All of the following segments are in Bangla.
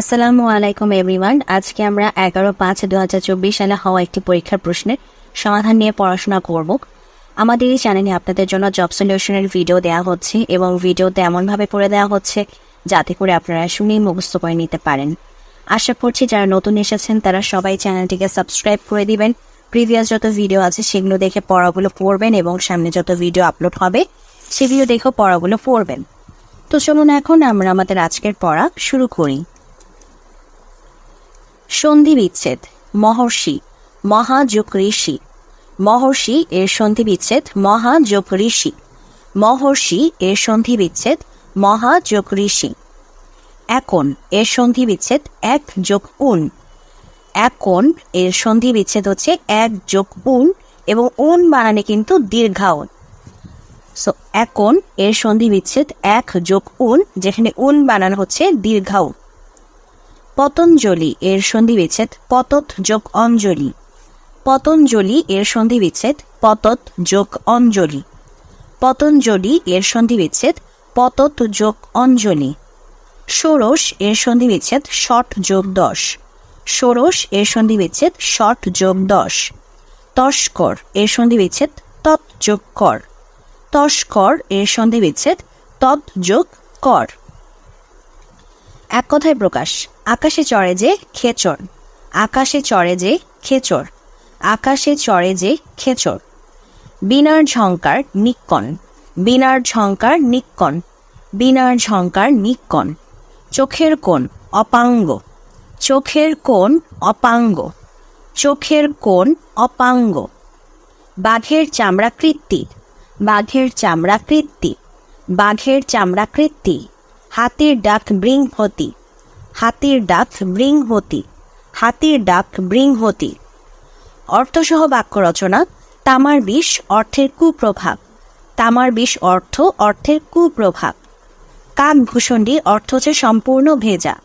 আসসালামু আলাইকুম এভরিওয়ান আজকে আমরা এগারো পাঁচ দু হাজার চব্বিশ সালে হওয়া একটি পরীক্ষার প্রশ্নের সমাধান নিয়ে পড়াশোনা করব। আমাদের এই চ্যানেলে আপনাদের জন্য জব সলিউশনের ভিডিও দেওয়া হচ্ছে এবং ভিডিওতে এমনভাবে পড়ে দেওয়া হচ্ছে যাতে করে আপনারা শুনেই মুখস্থ করে নিতে পারেন। আশা করছি যারা নতুন এসেছেন, তারা সবাই চ্যানেলটিকে সাবস্ক্রাইব করে দিবেন। প্রিভিয়াস যত ভিডিও আছে, সেগুলো দেখে পড়াগুলো পড়বেন এবং সামনে যত ভিডিও আপলোড হবে, সেগুলো দেখেও পড়াগুলো পড়বেন। তো চলুন এখন আমরা আমাদের আজকের পড়া শুরু করি। সন্ধি বিচ্ছেদ মহর্ষি মহাযোগ ঋষি মহর্ষি এর সন্ধি বিচ্ছেদ মহাযোগ ঋষি মহর্ষি এর সন্ধি বিচ্ছেদ মহাযোগ ঋষি এখন এর সন্ধি বিচ্ছেদ এক যোগ উন। এখন এর সন্ধি বিচ্ছেদ হচ্ছে এক যোগ উন এবং উন বানানে কিন্তু দীর্ঘাউন সো এখন এর সন্ধি বিচ্ছেদ এক যোগ উন, যেখানে উন বানানো হচ্ছে দীর্ঘাউন পতঞ্জলি এর সন্ধি বিচ্ছেদ পতত যোগ অঞ্জলি। পতঞ্জলি এর সন্ধি বিচ্ছেদ পতত যোগ অঞ্জলি। পতঞ্জলি এর সন্ধি বিচ্ছেদ পতত যোগ অঞ্জলি। ষোড়শ এর সন্ধি বিচ্ছেদ ষট যোগ দশ। ষোড়শ এর সন্ধি বিচ্ছেদ ষট যোগ দশ। তস্কর এর সন্ধি বিচ্ছেদ তৎ যোগ কর। তস্কর এর সন্ধি বিচ্ছেদ তৎ যোগ কর। এক কথায় প্রকাশ, আকাশে চড়ে যে খেচর। আকাশে চড়ে যে খেচর। আকাশে চড়ে যে খেচর। বিনার ঝঙ্কার নিক্কন। বিনার ঝঙ্কার নিক্কন। বিনার ঝঙ্কার নিক্কন। চোখের কোণ অপাঙ্গ। চোখের কোণ অপাঙ্গ। চোখের কোণ অপাঙ্গ। বাঘের চামড়া কৃত্তি বাঘের চামড়া কৃত্তি বাঘের চামড়া কৃত্তি হাতির ডাক বৃংহতি হাতির ডাক বৃংহতি হাতির ডাক ব্রিং বৃংহতি অর্থসহ বাক্য রচনা, তামার বিষ অর্থের কুপ্রভাব। তামার বিষ অর্থ অর্থের কুপ্রভাব। কাকভূষণটি অর্থ হচ্ছে সম্পূর্ণ ভেজা।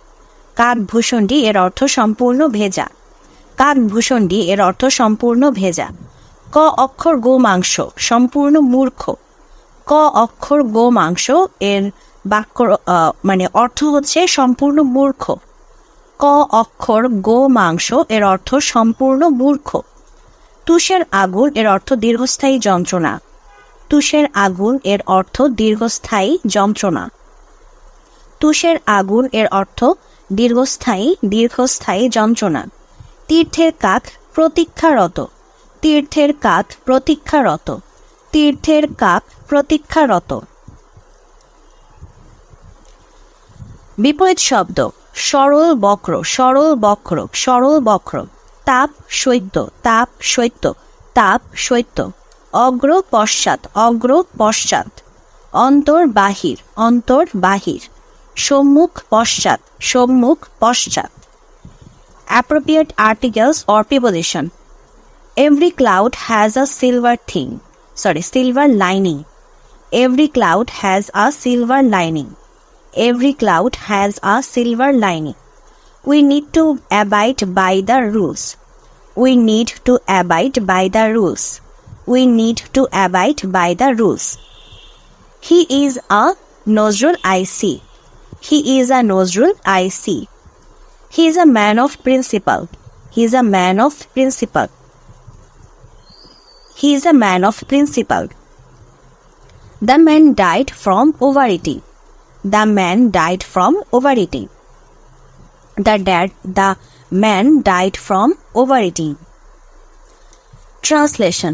কাকভূষণটি এর অর্থ সম্পূর্ণ ভেজা। কাকভূষণটি এর অর্থ সম্পূর্ণ ভেজা। ক অক্ষর গো মাংস সম্পূর্ণ মূর্খ। ক অক্ষর গো মাংস এর বাক্য মানে অর্থ হচ্ছে সম্পূর্ণ মূর্খ। ক অক্ষর গো মাংস এর অর্থ সম্পূর্ণ মূর্খ। তুষের আগুন এর অর্থ দীর্ঘস্থায়ী যন্ত্রণা। তুষের আগুন এর অর্থ দীর্ঘস্থায়ী যন্ত্রণা। তুষের আগুন এর অর্থ দীর্ঘস্থায়ী দীর্ঘস্থায়ী যন্ত্রণা। তীর্থের কাক প্রতীক্ষারত। তীর্থের কাক প্রতীক্ষারত। তীর্থের কাক প্রতীক্ষারত। বিপরীত শব্দ। সরল বক্র সরল বক্র সরল বক্র। তাপ শৈত্য তাপ শৈত্য তাপ শৈত্য অগ্র পশ্চাৎ অগ্র পশ্চাৎ। অন্তর বাহির অন্তর বাহির। সম্মুখ পশ্চাৎ সম্মুখ পশ্চাৎ। Appropriate articles or preposition every cloud has a silver thing sorry silver lining every cloud has a silver lining every cloud has a silver lining we need to abide by the rules we need to abide by the rules we need to abide by the rules he is a Nozrul I see. He is a Nozrul I see. He is a man of principle. He is a man of principle. He is a man of principle. The man died from overeating. The man died from overeating. The dad, the man died from overeating. Translation.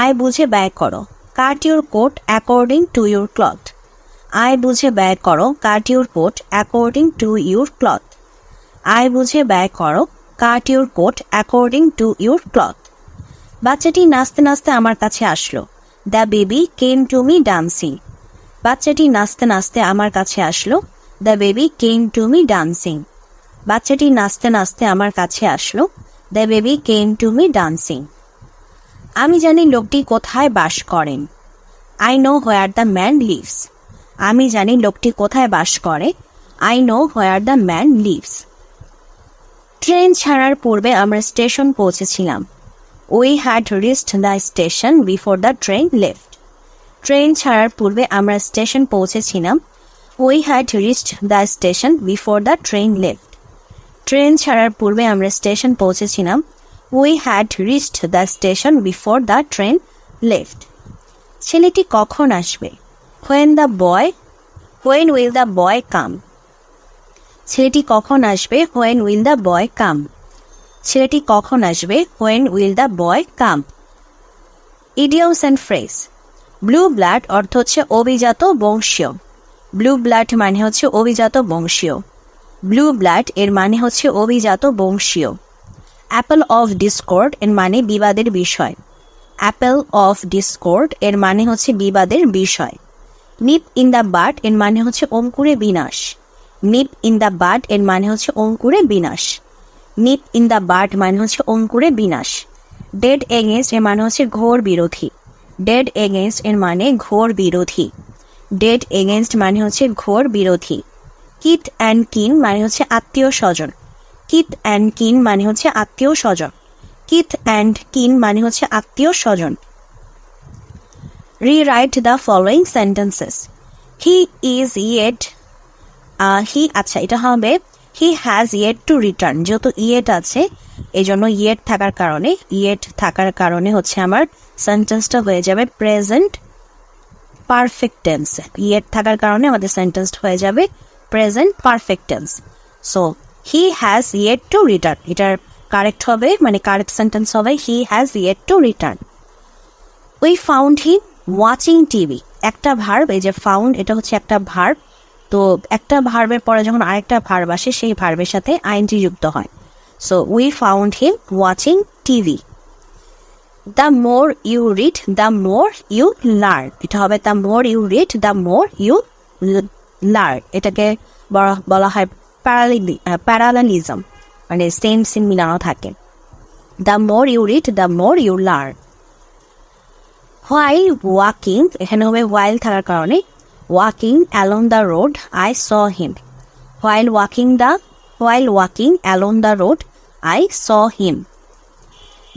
আয় বুঝে ব্যয় করো। Cut your coat according to your cloth আয় বুঝে ব্যয় করো। Cut your coat according to your cloth আয় বুঝে ব্যয় করো। Cut your coat according to your cloth বাচ্চাটি নাচতে নাচতে আমার কাছে আসলো। The baby came to me dancing বাচ্চাটি নাচতে নাচতে আমার কাছে আসলো। The baby came to me dancing বাচ্চাটি নাচতে নাচতে আমার কাছে আসলো। The baby came to me dancing আমি জানি লোকটি কোথায় বাস করেন। I know where the man lives আমি জানি লোকটি কোথায় বাস করে। I know where the man lives train ছাড়ার পূর্বে আমরা স্টেশন পৌঁছেছিলাম। We had reached the station before the train left train ছাড়ার পূর্বে আমরা স্টেশন পৌঁছেছিলাম। We had reached the station before the train left train ছাড়ার পূর্বে আমরা স্টেশন পৌঁছেছিলাম। We had reached the station before the train left ছেলেটি কখন আসবে? When the boy when will the boy come ছেলেটি কখন আসবে? When will the boy come ছেলেটি কখন আসবে? When will the boy come idioms and phrase blue blood অর্থ হচ্ছে অভিজাত বংশীয়। ব্লু ব্লাড মানে হচ্ছে অভিজাত বংশীয়। ব্লু ব্লাড এর মানে হচ্ছে অভিজাত বংশীয়। অ্যাপল অফ ডিসকোর্ড এর মানে বিবাদের বিষয়। অ্যাপেল অফ ডিসকোর্ড এর মানে হচ্ছে বিবাদের বিষয়। নিপ ইন দ্য বাট এর মানে হচ্ছে অঙ্কুরে বিনাশ। নিপ ইন দ্য বাট এর মানে হচ্ছে অঙ্কুরে বিনাশ। নিপ ইন দ্য বাট মানে হচ্ছে অঙ্কুরে বিনাশ। ডেড এগেনস্ট এর মানে হচ্ছে ঘোর বিরোধী। ডেড এগেনস্ট এর মানে ঘোর বিরোধী। ডেড এগেনস্ট মানে হচ্ছে ঘোর বিরোধী। কিট অ্যান্ড কিন মানে হচ্ছে আত্মীয় স্বজন। কিট অ্যান্ড কিন মানে হচ্ছে আত্মীয় স্বজন। কিট অ্যান্ড কিন মানে হচ্ছে আত্মীয় স্বজন। Rewrite the following sentences he is yet he আচ্ছা এটা হবে he has yet to return যেহেতু ইয়েট আছে এই জন্য ইয়েট থাকার কারণে ইয়েট থাকার কারণে হচ্ছে আমার সেন্টেন্সটা হয়ে যাবে প্রেজেন্ট পারফেক্ট টেন্স ইয়েট থাকার কারণে আমাদের সেন্টেন্স হয়ে যাবে present perfect tense so he has yet to return এটার কারেক্ট হবে মানে কারেক্ট সেন্টেন্স হবে he has yet to return we found he watching TV একটা ভার্ব এই যে ফাউন্ড এটা হচ্ছে একটা ভার্ব তো একটা ভার্বের পরে যখন আরেকটা ভার্ব আসে, সেই ভার্বের সাথে আইনটি যুক্ত হয়। So we found him watching TV the more you read the more you learn এটা হবে the more you read the more you learn এটাকে বলা- হয় প্যারালালিজম মানে সেম সেম মিলানো থাকে। The more you read the more you learn while walking এখানে হবে ওয়াইল থাকার কারণে walking along the road I saw him while walking the while walking along the road I saw him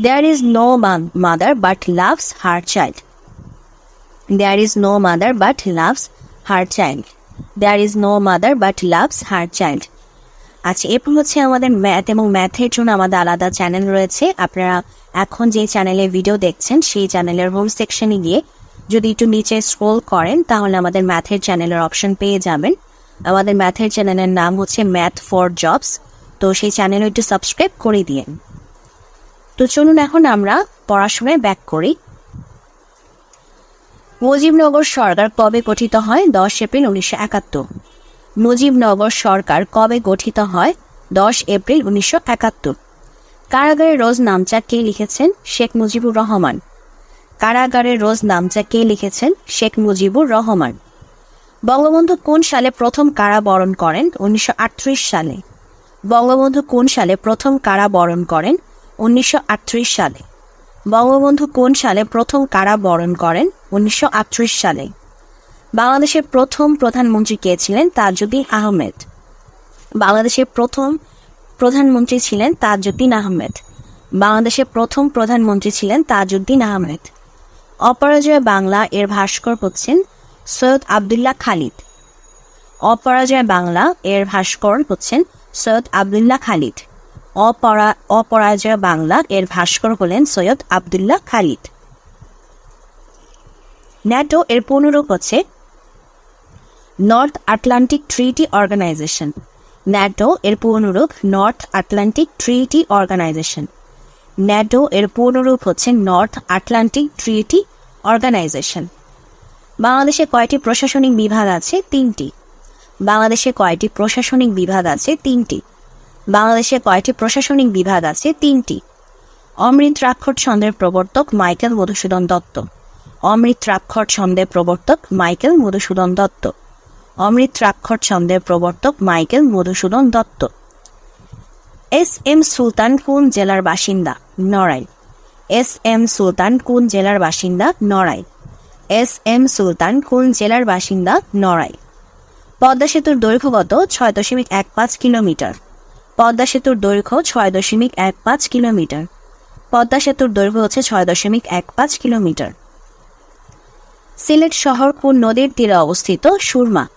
there is no mother but loves her child there is no mother but loves her child there is no mother but loves her child আচ্ছা এরপর হচ্ছে আমাদের ম্যাথ এবং ম্যাথের জন্য আমাদের আলাদা চ্যানেল রয়েছে। আপনারা এখন যে চ্যানেলে ভিডিও দেখছেন, সেই চ্যানেলের হোম সেকশনে গিয়ে যদি একটু নিচে স্ক্রোল করেন, তাহলে আমাদের ম্যাথের চ্যানেলের অপশন পেয়ে যাবেন। আমাদের ম্যাথের চ্যানেলের নাম হচ্ছে ম্যাথ ফর জবস তো সেই চ্যানেল একটু সাবস্ক্রাইব করে দিন তো চলুন এখন আমরা পড়াশোনায় ব্যাক করি। মুজিবনগর সরকার কবে গঠিত হয়? দশ এপ্রিল উনিশশো একাত্তর। মুজিবনগর সরকার কবে গঠিত হয়? দশ এপ্রিল উনিশশো একাত্তর। কারাগারের রোজ নামচা কে লিখেছেন? শেখ মুজিবুর রহমান। কারাগারের রোজ নামচা কে লিখেছেন? শেখ মুজিবুর রহমান। বঙ্গবন্ধু কোন সালে প্রথম কারাবরণ করেন? উনিশশো আটত্রিশ সালে। বঙ্গবন্ধু কোন সালে প্রথম কারাবরণ করেন? উনিশশো আটত্রিশ সালে। বঙ্গবন্ধু কোন সালে প্রথম কারাবরণ করেন? উনিশশো আটত্রিশ সালে। বাংলাদেশের প্রথম প্রধানমন্ত্রী কে ছিলেন? তাজউদ্দিন আহমেদ। বাংলাদেশের প্রথম প্রধানমন্ত্রী ছিলেন তাজউদ্দিন আহমেদ। বাংলাদেশের প্রথম প্রধানমন্ত্রী ছিলেন তাজউদ্দিন আহমেদ। অপরাজয় বাংলা এর ভাস্কর হচ্ছেন সৈয়দ আবদুল্লাহ খালিদ। অপরাজয় বাংলা এর ভাস্কর হচ্ছেন সৈয়দ আবদুল্লাহ খালিদ। অপরা অপরাজয় বাংলা এর ভাস্কর হলেন সৈয়দ আবদুল্লাহ খালিদ। ন্যাটো এর পুনরূপ হচ্ছে North Atlantic Treaty Organization NATO এর পূর্ণরূপ North Atlantic Treaty Organization NATO এর পূর্ণরূপ হচ্ছে নর্থ আটলান্টিক ট্রিটি অর্গানাইজেশন বাংলাদেশে কয়টি প্রশাসনিক বিভাগ আছে? তিনটি। বাংলাদেশে কয়টি প্রশাসনিক বিভাগ আছে? তিনটি। বাংলাদেশে কয়টি প্রশাসনিক বিভাগ আছে? তিনটি। অমৃত রাক্ষর ছন্দের প্রবর্তক মাইকেল মধুসূদন দত্ত। অমৃত রাক্ষর ছন্দের প্রবর্তক মাইকেল মধুসূদন দত্ত। অমৃত রাক্ষর ছন্দের প্রবর্তক Michael Madhusudan Dutta. S M Sultan কোন জেলার বাসিন্দা, নড়াইল। এস এম সুলতান কোন জেলার বাসিন্দা, নড়াইল। এস এম সুলতান কোন জেলার বাসিন্দা, নড়াইল। পদ্মা সেতুর দৈর্ঘ্য কত? ছয় দশমিক এক পাঁচ কিলোমিটার। পদ্মা সেতুর দৈর্ঘ্য ছয় দশমিক এক পাঁচ কিলোমিটার। পদ্মা সেতুর দৈর্ঘ্য হচ্ছে ছয় দশমিক এক পাঁচ কিলোমিটার। সিলেট শহর কোন নদীর তীরে অবস্থিত? সুরমা।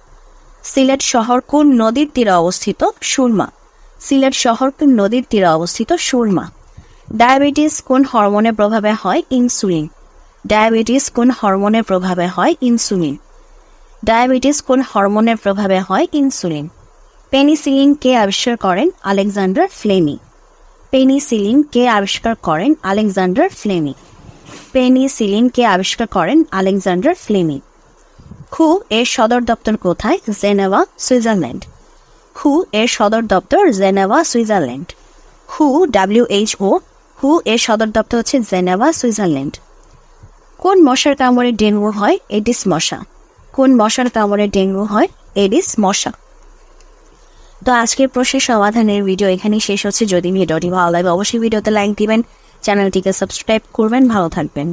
সিলেট শহর কোন নদীর তীরে অবস্থিত? সুরমা। সিলেট শহর কোন নদীর তীরে অবস্থিত? সুরমা। ডায়াবেটিস কোন হরমোনের প্রভাবে হয়? ইনসুলিন। ডায়াবেটিস কোন হরমোনের প্রভাবে হয়? ইনসুলিন। ডায়াবেটিস কোন হরমোনের প্রভাবে হয়? ইনসুলিন। পেনিসিলিন কে আবিষ্কার করেন? আলেকজান্ডার ফ্লেমি। পেনিসিলিন কে আবিষ্কার করেন? আলেকজান্ডার ফ্লেমি। পেনিসিলিন কে আবিষ্কার করেন? Alexander Fleming. খু এর সদর দপ্তর কোথায়? Geneva, Switzerland. হু এর সদর দপ্তর জেনেভা, সুইজারল্যান্ড। হু ডাব্লিউএইচও হু এর সদর দপ্তর হচ্ছে জেনেভা, সুইজারল্যান্ড। কোন মশার কামড়ে ডেঙ্গু হয়? এডিস মশা। কোন মশার কামড়ে ডেঙ্গু হয়? এডিস মশা। তো আজকের প্রশ্নের সমাধানের ভিডিও এখানেই শেষ হচ্ছে। যদি ভিডিওটি ভালো লাগে, অবশ্যই ভিডিওতে লাইক দিবেন। চ্যানেলটিকে সাবস্ক্রাইব করবেন। ভালো থাকবেন।